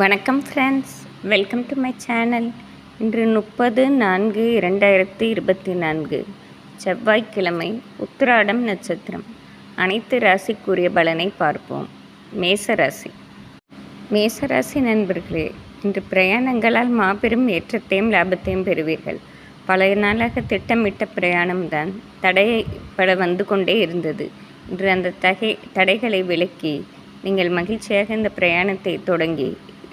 வணக்கம் friends welcome to my channel இன்று முப்பது நான்கு இரண்டாயிரத்தி இருபத்தி நான்கு. செவ்வாய்க்கிழமை உத்திராடம் நட்சத்திரம். அனைத்து ராசிக்குரிய பலனை பார்ப்போம். மேசராசி மேசராசி நண்பர்களே இன்று பிரயாணங்களால் மாபெரும் ஏற்றத்தையும் லாபத்தையும் பெறுவீர்கள். பல நாளாக திட்டமிட்ட பிரயாணம்தான் தடைப்பட வந்து கொண்டே இருந்தது. இன்று அந்த தகை தடைகளை விலக்கி நீங்கள் மகிழ்ச்சியாக இந்த பிரயாணத்தை தொடங்கி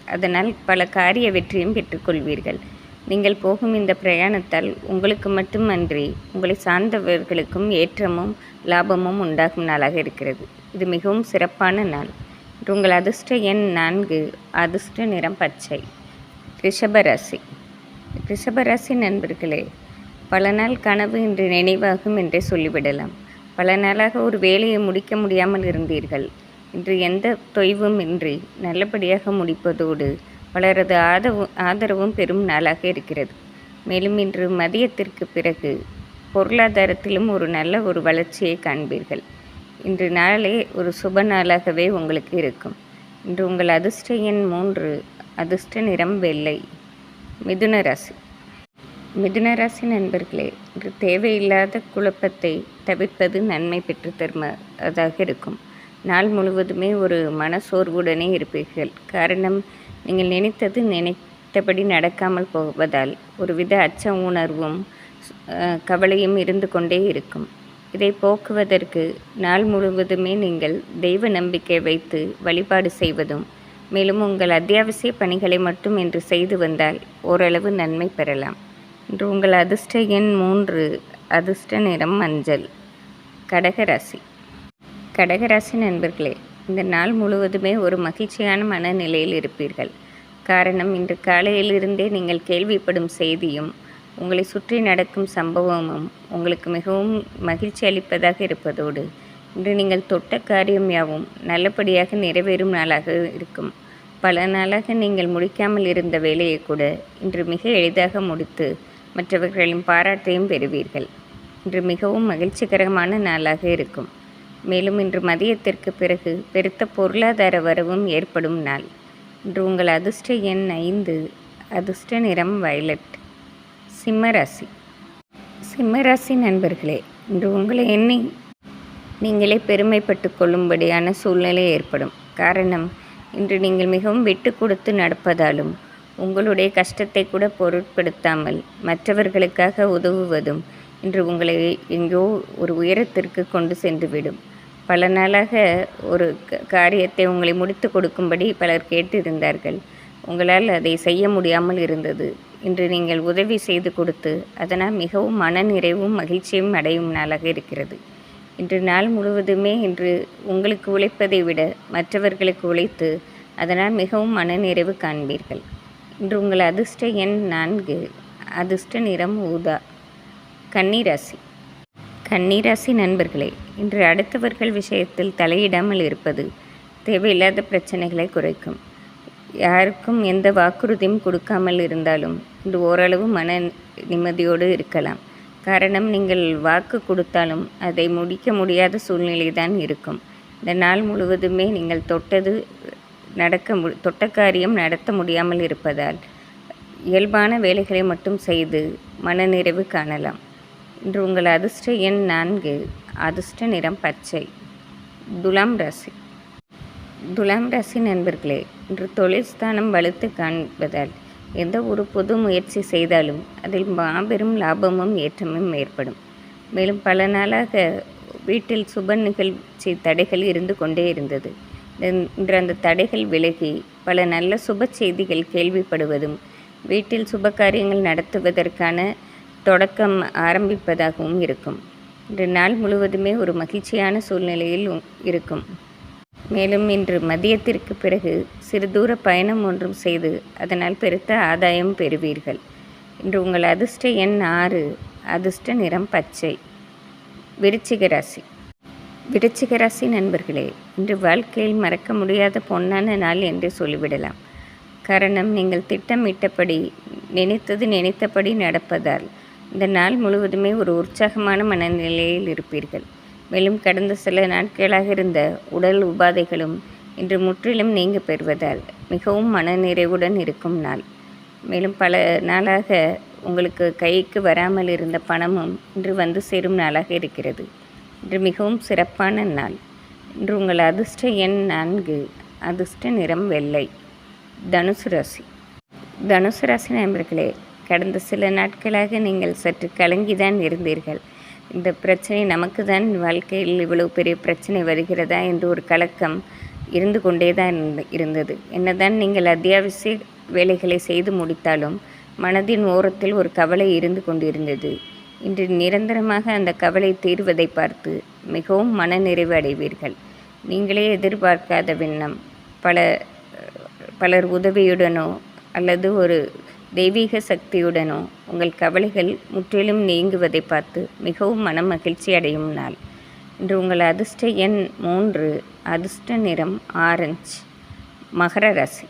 அதனால் பல காரிய வெற்றியும் பெற்றுக்கொள்வீர்கள். நீங்கள் போகும் இந்த பிரயாணத்தால் உங்களுக்கு மட்டுமன்றி உங்களை சார்ந்தவர்களுக்கும் ஏற்றமும் லாபமும் உண்டாகும் நாளாக இருக்கிறது. இது மிகவும் சிறப்பான நாள். உங்கள் அதிர்ஷ்ட எண் நான்கு அதிர்ஷ்ட நிறம் பச்சை. ரிஷபராசி ரிஷபராசி நண்பர்களே பல நாள் கனவு இன்று நினைவாகும் என்றே சொல்லிவிடலாம். பல நாளாக ஒரு வேலையை முடிக்க முடியாமல் இருந்தீர்கள். இன்று எந்த தொய்வும் இன்றி நல்லபடியாக முடிப்பதோடு பலரது ஆதரவு ஆதரவும் பெரும் நாளாக இருக்கிறது. மேலும் இன்று மதியத்திற்கு பிறகு பொருளாதாரத்திலும் ஒரு நல்ல ஒரு வளர்ச்சியை காண்பீர்கள். இன்று நாளே ஒரு சுப நாளாகவே உங்களுக்கு இருக்கும். இன்று உங்கள் அதிர்ஷ்ட எண் மூன்று அதிர்ஷ்ட நிறம் வெள்ளை மிதுன ராசி. மிதுன ராசி நண்பர்களே இன்று தேவையில்லாத குழப்பத்தை தவிர்ப்பது நன்மை பெற்றுத்தருமதாக இருக்கும். நாள் முழுவதுமே ஒரு மனசோர்வுடனே இருப்பீர்கள். காரணம் நீங்கள் நினைத்தது நினைத்தபடி நடக்காமல் போவதால் ஒருவித அச்ச உணர்வும் கவலையும் இருந்து கொண்டே இருக்கும். இதை போக்குவதற்கு நாள் முழுவதுமே நீங்கள் தெய்வ நம்பிக்கை வைத்து வழிபாடு செய்வதும் மேலும் உங்கள் அத்தியாவசிய பணிகளை மட்டும் இன்று செய்து வந்தால் ஓரளவு நன்மை பெறலாம். இன்று உங்கள் அதிர்ஷ்ட எண் மூன்று அதிர்ஷ்ட நிறம் மஞ்சள் கடகராசி கடகராசி நண்பர்களே இந்த நாள் முழுவதுமே ஒரு மகிழ்ச்சியான மனநிலையில் இருப்பீர்கள். காரணம் இன்று காலையிலிருந்தே நீங்கள் கேள்விப்படும் செய்தியும் உங்களை சுற்றி நடக்கும் சம்பவமும் உங்களுக்கு மிகவும் மகிழ்ச்சி அளிப்பதாக இருப்பதோடு இன்று நீங்கள் தொட்ட காரியம் யாவும் நல்லபடியாக நிறைவேறும் நாளாக இருக்கும். பல நாளாக நீங்கள் முடிக்காமல் இருந்த வேலையை கூட இன்று மிக எளிதாக முடித்து மற்றவர்களின் பாராட்டையும் பெறுவீர்கள். இன்று மிகவும் மகிழ்ச்சிகரமான நாளாக இருக்கும். மேலும் இன்று மதியத்திற்கு பிறகு பெருத்த பொருளாதார வரவும் ஏற்படும் நாள். இன்று உங்கள் அதிர்ஷ்ட எண் ஐந்து அதிர்ஷ்ட நிறம் வயலட். சிம்மராசி சிம்மராசி நண்பர்களே இன்று உங்களை எண்ணி நீங்களே பெருமைப்பட்டு கொள்ளும்படியான சூழ்நிலை ஏற்படும். காரணம் இன்று நீங்கள் மிகவும் விட்டு கொடுத்து நடப்பதாலும் உங்களுடைய கஷ்டத்தை கூட பொருட்படுத்தாமல் மற்றவர்களுக்காக உதவுவதும் இன்று உங்களை எங்கோ ஒரு உயரத்திற்கு கொண்டு சென்றுவிடும். பல நாளாக ஒரு காரியத்தை உங்களை முடித்து கொடுக்கும்படி பலர் கேட்டிருந்தார்கள். உங்களால் அதை செய்ய முடியாமல் இருந்தது. இன்று நீங்கள் உதவி செய்து கொடுத்து அதனால் மிகவும் மனநிறைவும் மகிழ்ச்சியும் அடையும் நாளாக இருக்கிறது. இன்று நாள் முழுவதுமே இன்று உங்களுக்கு உழைப்பதை விட மற்றவர்களுக்கு உழைத்து அதனால் மிகவும் மனநிறைவு காண்பீர்கள். இன்று உங்கள் அதிர்ஷ்ட எண் நான்கு அதிர்ஷ்ட நிறம் ஊதா கன்னிராசி. கன்னிராசி நண்பர்களே இன்று அடுத்தவர்கள் விஷயத்தில் தலையிடாமல் இருப்பது தேவையில்லாத பிரச்சனைகளை குறைக்கும். யாருக்கும் எந்த வாக்குறுதியும் கொடுக்காமல் இருந்தாலும் இன்று ஓரளவு மன நிம்மதியோடு இருக்கலாம். காரணம் நீங்கள் வாக்கு கொடுத்தாலும் அதை முடிக்க முடியாத சூழ்நிலை தான் இருக்கும். இந்த நாள் முழுவதுமே நீங்கள் தொட்டது நடக்க மு தொட்ட காரியம் நடத்த முடியாமல் இருப்பதால் இயல்பான வேலைகளை மட்டும் செய்து மனநிறைவு காணலாம். இன்று உங்கள் அதிர்ஷ்ட எண் நான்கு. அதிர்ஷ்ட நிறம் பச்சை. துலாம் ராசி. துலாம் ராசி நண்பர்களே இன்று தொழில் ஸ்தானம் வலுத்து காண்பதால் எந்த ஒரு புது முயற்சி செய்தாலும் அதில் மாபெரும் லாபமும் ஏற்றமும் ஏற்படும். மேலும் பல நாளாக வீட்டில் சுப நிகழ்ச்சி தடைகள் இருந்து கொண்டே இருந்தது. இன்று அந்த தடைகள் விலகி பல நல்ல சுப செய்திகள் கேள்விப்படுவதும் வீட்டில் சுப காரியங்கள் நடத்துவதற்கான தொடக்கம் ஆரம்பிப்பதாகவும் இருக்கும். இன்று நாள் முழுவதுமே ஒரு மகிழ்ச்சியான சூழ்நிலையில் இருக்கும். மேலும் இன்று மதியத்திற்கு பிறகு சிறு தூர பயணம் ஒன்றும் செய்து அதனால் பெருத்த ஆதாயம் பெறுவீர்கள். இன்று உங்கள் அதிர்ஷ்ட எண் ஆறு அதிர்ஷ்ட நிறம் பச்சை. விருச்சிக ராசி. விருச்சிக ராசி நண்பர்களே இன்று வாழ்க்கையில் மறக்க முடியாத பொன்னான நாள் என்று சொல்லிவிடலாம். காரணம் நீங்கள் திட்டமிட்டபடி நினைத்தது நினைத்தபடி நடப்பதால் இந்த நாள் முழுவதுமே ஒரு உற்சாகமான மனநிலையில் இருப்பீர்கள். மேலும் கடந்த சில நாட்களாக இருந்த உடல் உபாதைகளும் இன்று முற்றிலும் நீங்க பெறுவதால் மிகவும் மனநிறைவுடன் இருக்கும் நாள். மேலும் பல நாளாக உங்களுக்கு கைக்கு வராமல் இருந்த பணமும் இன்று வந்து சேரும் நாளாக இருக்கிறது. இன்று மிகவும் சிறப்பான நாள். இன்று உங்கள் அதிர்ஷ்ட எண் நான்கு அதிர்ஷ்ட நிறம் வெள்ளை. தனுசு ராசி. தனுசு ராசி நண்பர்களே கடந்த சில நாட்களாக நீங்கள் சற்று கலங்கிதான் இருந்தீர்கள். இந்த பிரச்சனை நமக்கு தான் வாழ்க்கையில் இவ்வளவு பெரிய பிரச்சனை வருகிறதா என்று ஒரு கலக்கம் இருந்து கொண்டே தான் இருந்தது. என்னதான் நீங்கள் அத்தியாவசிய வேலைகளை செய்து முடித்தாலும் மனதின் ஓரத்தில் ஒரு கவலை இருந்து கொண்டிருந்தது. இன்று நிரந்தரமாக அந்த கவலை தீர்வதை பார்த்து மிகவும் மனநிறைவு அடைவீர்கள். நீங்களே எதிர்பார்க்காத விண்ணம். பல பலர் உதவியுடனோ அல்லது ஒரு தெய்வீக சக்தியுடனோ உங்கள் கவலைகள் முற்றிலும் நீங்குவதை பார்த்து மிகவும் மன மகிழ்ச்சி அடையும் நாள். இன்று உங்கள் அதிர்ஷ்ட எண் மூன்று அதிர்ஷ்ட நிறம் ஆரஞ்சு மகர ராசி.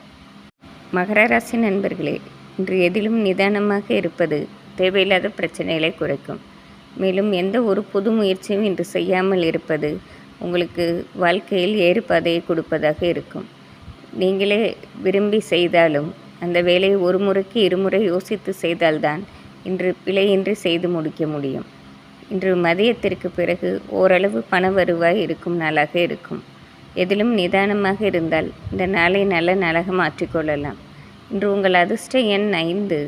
மகர ராசி நண்பர்களே இன்று எதிலும் நிதானமாக இருப்பது தேவையில்லாத பிரச்சனைகளை குறைக்கும். மேலும் எந்த ஒரு புது முயற்சியும் இன்று செய்யாமல் இருப்பது உங்களுக்கு வாழ்க்கையில் ஏறுபாதையை கொடுப்பதாக இருக்கும். நீங்களே விரும்பி செய்தாலும் அந்த வேலையை ஒரு முறைக்கு இருமுறை யோசித்து செய்தால்தான் இன்று பிழையின்றி செய்து முடிக்க முடியும். இன்று மதியத்திற்கு பிறகு ஓரளவு பண வருவாய் இருக்கும் நாளாக இருக்கும். எதிலும் நிதானமாக இருந்தால் இந்த நாளை நல்ல நாளாக மாற்றிக்கொள்ளலாம் இன்று உங்கள் அதிர்ஷ்ட எண் ஐந்து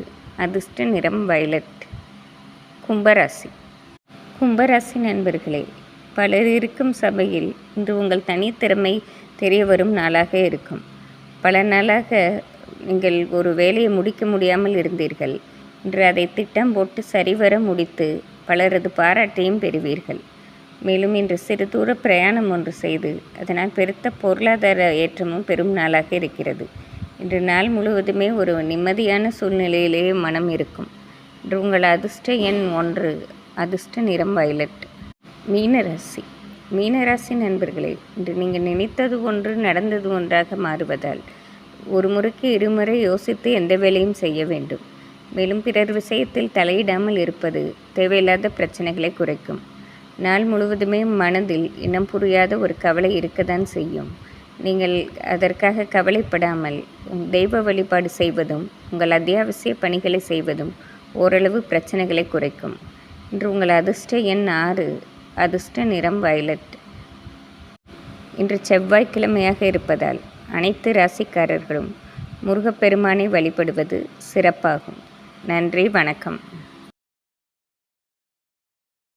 அதிர்ஷ்ட நிறம் வயலட். கும்பராசி. கும்பராசி நண்பர்களே பலர் இருக்கும் சபையில் இன்று உங்கள் தனித்திறமை தெரிய வரும் நாளாக இருக்கும். பல நாளாக நீங்கள் ஒரு வேலையை முடிக்க முடியாமல் இருந்தீர்கள் இன்று அதை திட்டம் போட்டு சரிவர முடித்து பலரது பாராட்டையும் பெறுவீர்கள். மேலும் இன்று சிறு தூர பிரயாணம் ஒன்று செய்து அதனால் பெருத்த பொருளாதார ஏற்றமும் பெரும் நாளாக இருக்கிறது. இன்று நாள் முழுவதுமே ஒரு நிம்மதியான சூழ்நிலையிலேயே மனம் இருக்கும். இன்று உங்கள் அதிர்ஷ்ட எண் ஒன்று அதிர்ஷ்ட நிறம் வயலட். மீனராசி. மீனராசி நண்பர்களே இன்று நீங்கள் நினைத்தது ஒன்று நடந்தது ஒன்றாக மாறுவதால் ஒரு முறைக்கு இருமுறை யோசித்து எந்த வேலையும் செய்ய வேண்டும். மேலும் பிறர் விஷயத்தில் தலையிடாமல் இருப்பது தேவையில்லாத பிரச்சனைகளை குறைக்கும். நாள் முழுவதுமே மனதில் இனம் புரியாத ஒரு கவலை இருக்கத்தான் செய்யும். நீங்கள் அதற்காக கவலைப்படாமல் தெய்வ வழிபாடு செய்வதும் உங்கள் அத்தியாவசிய பணிகளை செய்வதும் ஓரளவு பிரச்சனைகளை குறைக்கும். இன்று உங்கள் அதிர்ஷ்ட எண் ஆறு அதிர்ஷ்ட நிறம் வயலட். இன்று செவ்வாய்க்கிழமையாக இருப்பதால் அனைத்து ராசிக்காரர்களும் முருகப்பெருமானை வழிபடுவது சிறப்பாகும். நன்றி வணக்கம்.